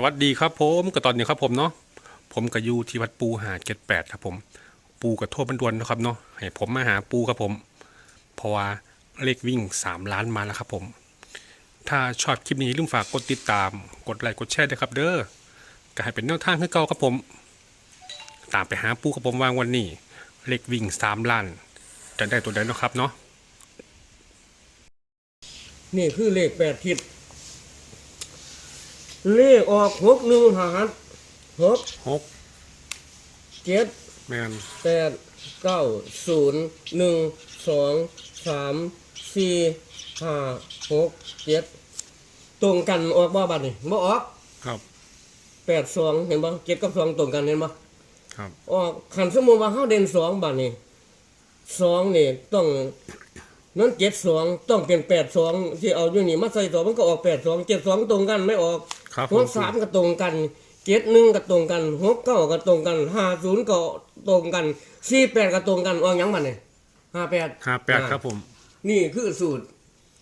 สวัสดีครับผมก็ตอนนี้ครับผมเนาะผมกับยูที่วัดปูหาดเจ็ดแปดครับผม ปูกับโทษบันดวนนะครับเนาะให้ผมมาหาปูครับผมเพราะว่าเลขวิ่งสามล้านมาแล้วครับผม ถ้าชอบคลิปนี้ลืมฝากกดติดตาม กดไลค์กดแชร์ด้วยครับ เด้อก็ให้เป็นแนวทางให้เก่าครับผม ตามไปหาปูครับผมวางวันนี้ เลขวิ่งสามล้าน จะได้ตัวใดเนาะครับเนาะนี่คือเลขแปดทิศ เลขออกหกหนึ่งหารหกหกเจ็ดแมนแปดเก้าศูนย์หนึ่งสองสามสี่ห้าหกเจ็ดตรงกันออกบ่บัดนี่บ่ออกครับแปดสองเห็นบ่เจ็ดกับสองตรงกันเห็นบ่ครับออกขันสมมุติว่าเฮาเด่นสองบัดนี่สองนี่ต้องนั้นเจ็ดสองต้องเป็นแปดสองที่เอาอยู่นี่มาใส่สองมันก็ออกแปดสองเจ็ดสองตรงกันไม่ออก ครับผหมกสามก็ตรงกันเจ็ดหนึ่งก็ตรงกันหกเก้าก็ตรงกันห้าศูนย์ก็ตรงกันสี่แปดก็ตรงกันออกหยังบัดนี่ห้าแปดห้าแปดครับผมนี่คือสูตร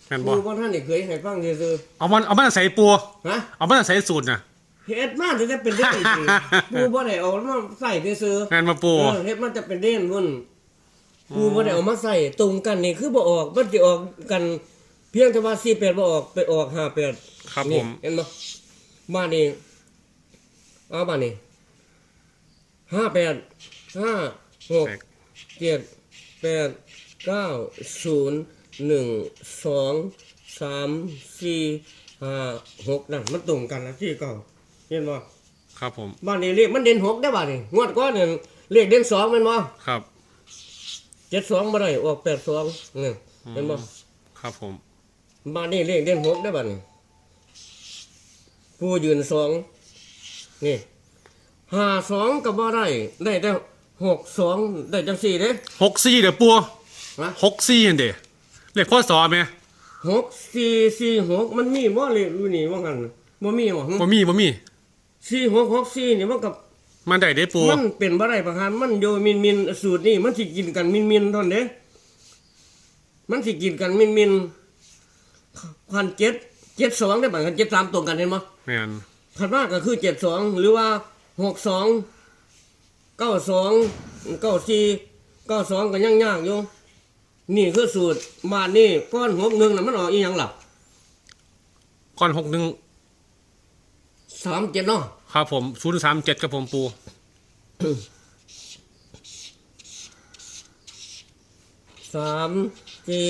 แมนคบรูอพ่อท่านนี่เคยให้ฟังซื่อเอามันเอามันใส่ปูๆฮะเอามันใส่สูตรนะเฮ็ดมาจะได้เป็นเด่นจริงครูบ่ได้เอามาใส่ซื่อๆแมนมาปูเออเฮ็ดมันจะเป็นเด่นพุ่นกูบ่ได้เอามาใส่ตรงกันนี่คือบ่ออกมันสิออกกัน เพียงแต่ว่า48บ่ออกไปออก58ครับนี่ผมเห็นบ่ มานี่เอามานี่58 5 6แตก7 8 9 0 1 2 3 4 5 6นั่นมันตรงกันนะที่เก่าเห็นบ่ครับผมบ้านนี้เลขมันเด่นหกได้บ้านนี้งวดก้อนเนี่ยเลขเด่นสองแมันบ่ครับเจ็ดสองบ่ได้ออกแปดสองนี่เห็นบ่ครับผมบ้านนี้เลขเด่นหกได้บ้านนี้ ผู้ยืนสองนี่ห้าสองก็บ่ได้ได้แต่หกสองได้จังสี่เด้หกสี่เดี๋ยวปูฮะหกสี่เห็นเดี๋ยเลขพ่อสอไหมหกสี่สี่หกมันมีบ่เลขอยู่นี่ว่างั้นบ่มีบ่บ่มีบ่มีสี่หกหกสี่นี่มันกับมันได้เด้ปูมันเป็นบ่ได้ประหารมันโยมินมินสูตรนี่มันสิกินกันมินมินเท่านั้นเด้มันสิกินกันมินมินพันเจ็ดเจ็ดสองได้บ้างกันเจ็ดสามตรงกันเห็นมั้ยแมนถัดมาก็คือเจ็ดสองหรือว่าหกสองเก้าสองเก้าสี่เก้าสองก็ยังยากอยู่นี่คือสูตรบ้านนี่ก้อนหกหนึ่งน่ะมันออกอีหยังหลับก้อนหกหนึ่งสามเจ็ดเนาะครับผมศูนย์สามเจ็ดครับผมปู สามสี่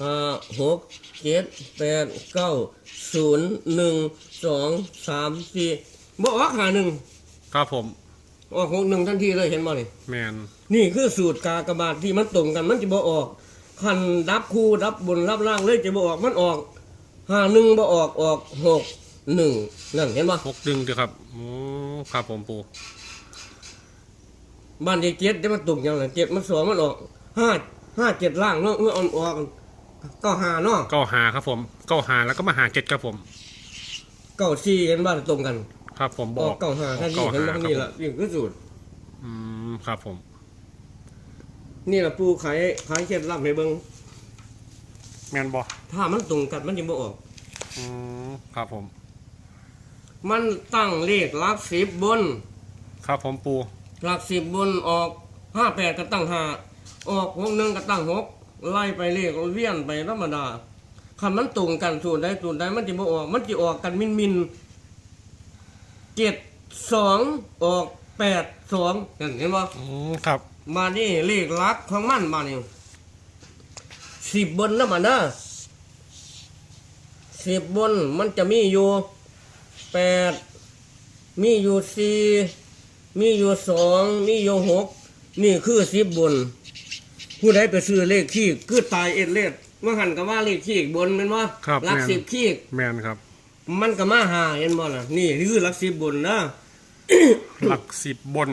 ห้าหกเจ็ดแปดเก้า ศูนย์หนึ่งสองสามสี่บ่ออกหาหนึ่งครับผมออกหกหนึ่งทันทีเลยเห็นบ่นี่แมนนี่คือสูตรกากบาทที่มันตรงกันมันจะบ่ออกคันดับคู่ดับบนรับล่างเลยจะบ่ออกมันออกห้าหนึ่งบ่ออกออกหกหนึ่งนั่นเห็นบ่หกหนึ่งเดี๋ยวครับโอ้ครับผมปูบ้านที่เจ็ดจะมันตรงยังไงเจ็ดมันสองมันออกห้าห้าเจ็ดล่างเนาะเมื่อออนออก เก้าห้าเนาะเก้าหาครับผมเก้าหาแล้วก็มาหาเจ็ดครับผม เก้าสี่เห็นบ้านตรงกันครับผมบอออกกเก้าห้าท่านนี่เห็นบ้านนี่คละรับผมนี่คือสูตรอืมครับผม นี่ละปูขายขายเคล็ดลับให้เบิ่งแมนบอถ้ามันตรงกันมันจะบ่ออก อืมครับผม มันตั้งเลขหลักสิบบน ครับผมปูหลักสิบบนออกห้าแปดก็ตั้งห้าออกหกหนึ่งก็ตั้งหก ไล่ไปเลขเวียนไปธรรมดาคันมันตรงกันส่วนใดส่วนใดมันจะบ่ออก มันจะออกกันมินมินเจ็ดสองออกแปดสองเห็นเห็นบ่อืมครับ มานี่เลขหลักของมันมานี่สิบบนนะมันนะสิบบนมันจะมีอยู่แปดมีอยู่สี่มีอยู่สองมีอยู่หกนี่คือสิบบน ผู้ใดไปซื้อเลขขี้คือตายเอ็ดเลขเมื่อหันก็ว่าเลขขี้บนเป็นว่าครับหลักแม่น สิบขี้แมนครับ มันก็มาหาเห็นบ่ล่ะนี่คือหลักสิบบนนะ หลักสิบบน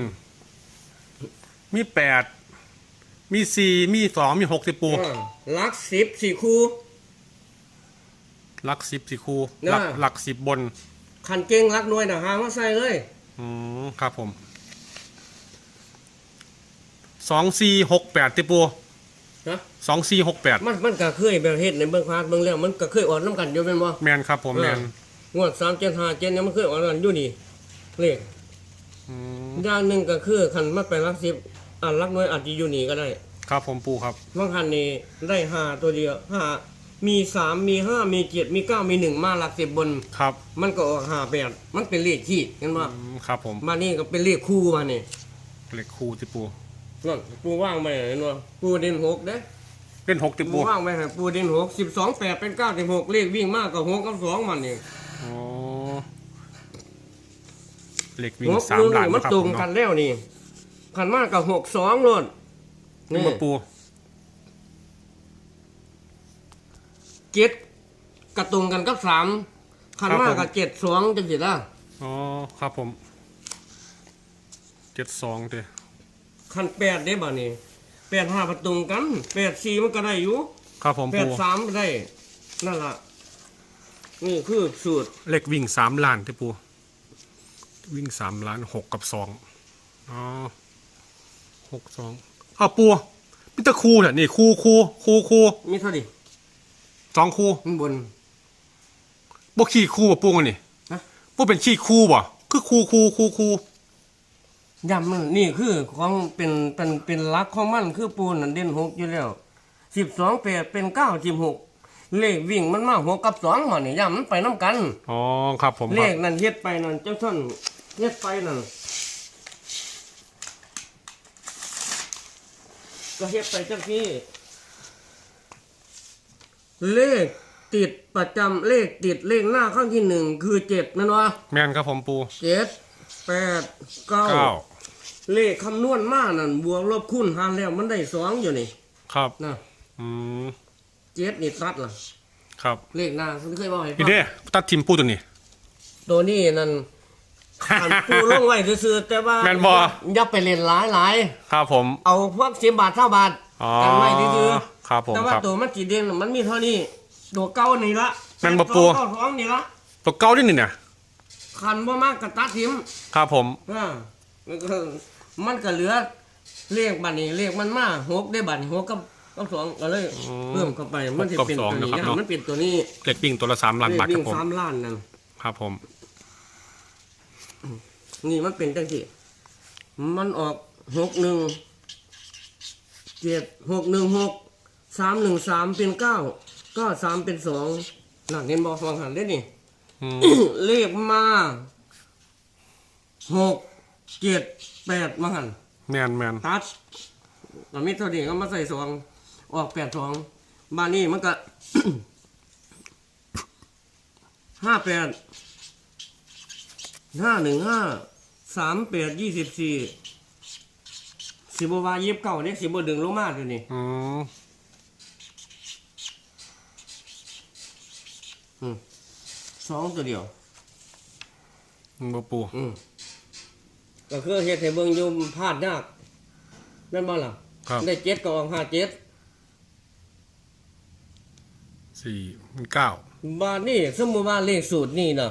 มีแปด มีสี่มีสองมีหกสิบปูอ่าหลักสิบสี่คู่หลักสิบสี่คูน่ะหลักหลักสิบบน ขันเก่งหลักหน่วยนะหามาใส่เลย อืมครับผม สองสี่หกแปดติปูนะสองสี่หกแปดมันมันก็เคยแบบเฮ็ดในเบื้องพาดเบื้องเรื่องมันก็เคยอ่อนน้ำกันอยู่เป็นบ่แมนครับผมแมนงวดสามเจ็ดห้าเจ็ดเนี่ยมันคือออกกันอยู่นี่เลขอืมอย่างหนึ่งก็คือคันมาไปรักสิบอ่านรักน้อยอาจจะอยู่นี่ก็ได้ครับผมปูครับ บางคันนี่ได้ห้าตัวเดียวห้ามีสามมีห้ามีเจ็ดมีเก้ามีหนึ่งมาหลักสิบบน ครับมันก็ออกห้าแปดมันเป็นเลขขีดเห็นว่าอืมครับผมมานี่ก็เป็นเลขคู่มานี่เลขคู่ที่ปู นั่นปูว่างไปเห็นว่าปูเด่นหกเด้เล่นหกที่ปูปูว่างไปให้ปูเด่นหกสิบสองแปดเป็นเก้าสิบหกเลขวิ่งมากกับหกกับสองมันนี่อ๋อเลขวิ่งหกสาหมนึ่งล้านนี่มันครับตรผงมกัเนาะนแล้วนี่ขันมากกับหกสองโน่นนี่นี่มาปูเจ็ดกระตุงกันกับสามขันมากกับเจ็ดสองจังสิล่ะอ๋อครับผมเจ็ดสองเด้ ขันแปดได้บ่นี่แปดห้าประตุงกันแปดสี่มันก็ได้อยู่ครับผมแปปูดสามก็ได้ นั่นล่ะ นี่คือสูตรเลขวิ่งสามล้านที่ปู วิ่งสามล้านหกกับสองอ๋อหกสองอ้าวปูมิตรคูเนี่ยนี่คูคูคูคูมีเท่าดิสองคูข้างบน บ่ขี้คูบ่ปูกันนี่ฮะ บ่เป็นขี้คูบ่คือคูคูคูคู ย้ำมันนี่คือของเป็นเป็นเป็นหลักของมันคือปูนนั่นเด่นหกอยู่แล้วสิบสองแปดเป็นเก้าสิบหกเลขวิ่งมันมาหกกับสองมานี่ย้ำมันไปน้ำกัน อ๋อครับผมเลครัขบนั่นเฮ็ดไปนั่นเจ้าท่านเฮ็ดไปนั่นก็เฮ็ดไปจังที่เลขติดประจำเลขติดเลขหน้าข้างที่หนึ่งคือเจ็ดนั่นวะแม่นครับผมปูเจ็ด แปดเก้าเก้าเลขคำนวณมานั่นบวกลบคูณหารแล้วมันได้สองอยู่นี่ครับนะอืมเจ็ดนี่ตัดล่ะ ครับเลขหน้าคุณเคยบอกให้ฟันี่งเด้ตัดทิมปูตัวนี้ ตัวนี้นั่นอันปูลงไว้ซื่อๆแต่ว่าแม่นบ่ อย่าไปเล่นหลายหลายครับผม ๆเอาพวกสิบบาทเท่าบาทอ๋อกันไว้ซื่อครับผมๆแต่ว่าครับตัวมันจีเด่นมันมีเท่านี้ตัวเก้านี่ละแม่นบ่ปูเก้าท้องนี่ละตัวเก้านี่นี่เนี่ย คันบ่มากกระตัดทิมครับผมอ่ามันก็มันก็เหลือเลขบัตรนี่เลขมันมาหกได้บัตรนี่หกกับกับสองก็เลยเพิ่มเข้าไปมันจะเป็นตัวนี้มันเป็นตัวนี้เลขวิ่งตัวละสามล้านบาทเลขครัวิ่บงผมสามล้านนั่นครับผม นี่มันเป็นจังที่มันออกหกหนึ่งเจ็ดหกหนึ่งหกสามหนึ่งสามเป็นเก้าเก้าสามเป็นสองนั่นเห็นบอกฟังหันได้นี่อืม เลขมาหกเจ็ดแปดมาหันแมนแมนตัดตอนนี้เท่านี้ก็มาใส่สองออกแปดสองบ้านนี้มันก็ห้าแปดห้าหนึ่งห้าสามแปดยี่สิบสี่สิบวายิบเก่าเนี่ยสิบดึงลงมาตัวนี้อืม สองตัวเดียวบ่ปูอืมก็คือเฮ็ดให้เบิ่งอยู่พลาดยากนั่นบ่ล่ะครับได้เจ็ดก็ออกห้าเจ็ดสี่เก้าบาทนี่สมมติว่าเลขสูตรนี่นะ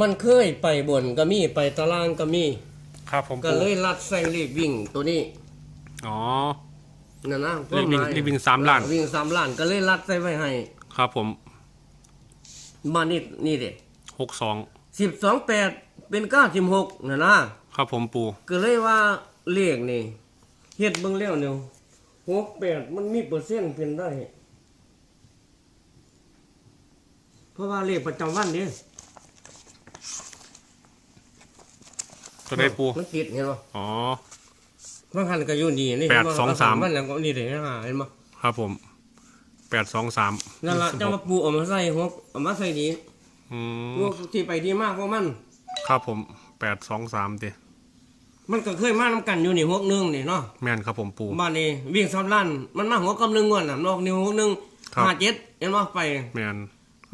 มันเคยไปบนก็มีไปตารางก็มีครับผมก็ปูเลยรัดใส่เลขวิ่งตัวนี้ อ๋อนั่นนะเลขวิ่งความหมายเลขวิ่งสามล้านวิ่งสามล้านก็เลยรัดใส่ไว้ให้ ครับผม บ้านนี่นี่เด็หกสองสิบสองแปดเป็นเก้าสิบหกนั่นนะครับผมปูก็เลยว่าเลขนี่เฮ็ดเบิ่งแล้วเนี่ยหกแปดมันมีเปอร์เซ็นต์เป็นได้ เพราะว่าเลขประจำวันนี่ตัวได้ปูมันติดเห็นป่ะอ๋อบางคันก็อยู่นี่นี่แปดสองสามมันแล้วก็นี่เด้นะเห็นป่ะครับผม แปดสองสามนั่นล่ะจะมาปูเออกมาใส่หกเอามาใส่ดีอืมพวกที่ไปดีมากพวกมัน ครับผมแปดสองสามเด้มันก็เคยมานํกันอยู่นี่หกหนึงนี่เนาะแม่นครับผมปู บ้านนี้วิ่งสามล้านมันมาหัวกำนึงงวดน่ะนอกนิ้วหกหนึงครับ ห้าเจ็ดเห็นป่ะไปแม่น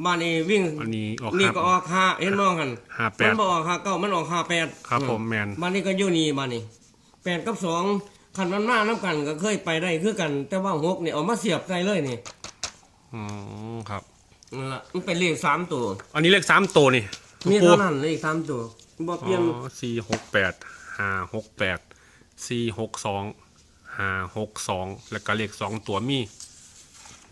บ้านนี้วิ่งอันนี้ออกนี่ห้าก็ออกห้าเห็นบ่กันห้าแปมัดนบ่ออกห้าเก้ามันออกห้าแปด ครับผมแม่นบ้านนี้ก็อยู่นี่บ้านนี้แปดกับสองคันมันมาน้ำกันก็เคยไปได้คือกัน แต่ว่าหกนี่เอามาเสียบใส่เลยนี่ อืมครับ นั่นล่ะมันเป็นเลขสามตัวอันนี้เลขสามตัวนี่มีปูเท่านั้นเลขสามตัวบ่เปลี่ยนอ๋อสี่หกแปดห้าหกแปดสี่หกสองห้าหกสองแล้วก็เลขสองตัวมี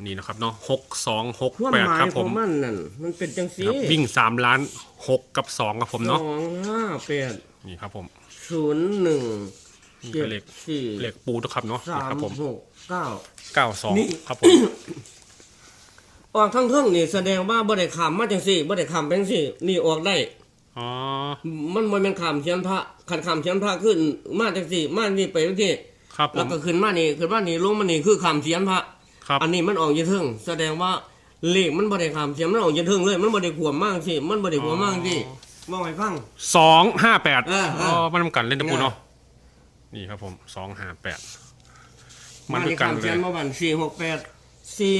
นี่นะครับเนาะหกสองหกความแปดหมาครัยบขผองมมันนั่นมันเป็นจังสีครับวิ่งสามล้านหกกับสองครับผมสเนาะองห้าแปดนี่ครับผมศูนย์หนึ่งนี่เจ็ก็ดเลขสี่เลขปูนะครับเนาะสานี่คมรับผมหกเก้า เก้าสองนี่ ครับผม ออกทั้งเทิงนี่แสดงว่าบ่ได้ขามมาจังสี่บ่ได้ขามเป็นสี่ นี่ออกได้ อ๋อ มันบ่แม่นขามเชียนพระคันขามเชียนพระขึ้นมาจังสี่ มานี่ไปจังสี่ครับผแล้วม ก็ขึ้นมานี่ขึ้นมานี่ลงมานี่คือขามเชียนพระ ครับ อันนี้มันออกอยืนเทิงแสดงว่าเลขมันบ่ได้ขามเชียนมันออกอยืนเทิงเลย มันบ่ได้ขวมมากสิมันบ่ได้ขวมมากสิมองให้ฟัง สองห้าแปดเออเอออ๋อมันทำกันเล่นนะปูเออเนาะ นี่ครับผมสองห้าแปด มันมาคือนี่กันขามเลเชียยนมาบันสี่หกแปดสี่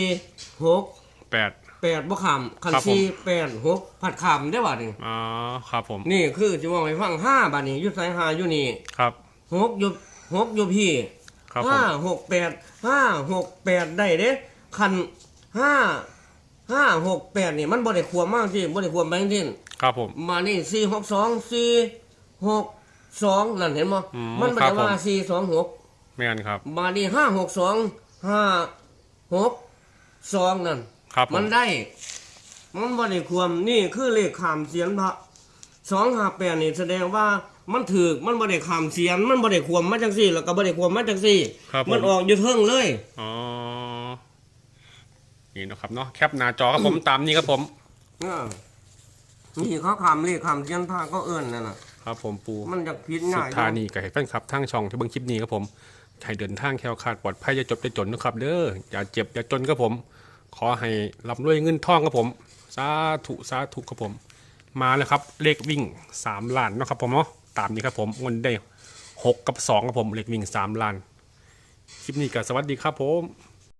หก แปดแปดบ่ขามคันครับผมสี่แปดหกผัดขามได้บ่นี่อ๋อครับผมนี่คือจะมองให้ฟังห้าบาทนี่อยุดสายหาอยู่นี่ครับหกอยู่หกอยู่พี่ครับผมห้าหกแปดห้าหกแปดได้เด้คันห้าห้าหกแปดนี่มันบ่ได้ควมมากที่บ่ได้ควมแบงค์ที่ครับผมมานี่สี่หกสองสี่หกสองนั่นเห็นมั้อืมมันบ่ครัได้บผมว่าสี่สองหกแม่นครับ มานี่ห้าหกสองห้าหกสองนั่น ครับผมัมนได้ มันบ่ได้ควมนี่คือเลขขามเสียนพระสองห้าแปดนี่แสดงว่ามันถือมันบ่ได้ขามเสียน มันบ่ได้ควมมาจังสี่ แล้วก็บ่ได้ควมมาจังสี่ ครับผมันมออกอยู่เทิงเลย อ๋อ นี่นะครับเนาะแคปหน้าจอครับผมตามนี้ครับผมอ่านี่เขาขามเลขขามเสียนพระก็เอิ้นนั่นน่ะ ครับผมปู มันจะผิดสุง่าดยทานีกับให้แฟนคลับทางช่องที่เบิ่งคลิปนี้ครับผมให้เดินทางแคล้วคลาดปลอดภัยอย่าจบอย่าจนนะครับเด้ออย่าเจ็บอย่าจนครับผม ขอให้ร่ำรวยเงินทองครับผม สาธุสาธุครับผม มาแล้วครับ เลขวิ่งสามล้านเนาะครับผมเนาะตามนี้ครับผมเงินได้หกกับสองครับผมเลขวิ่งสามล้าน คลิปนี้ก็สวัสดีครับผม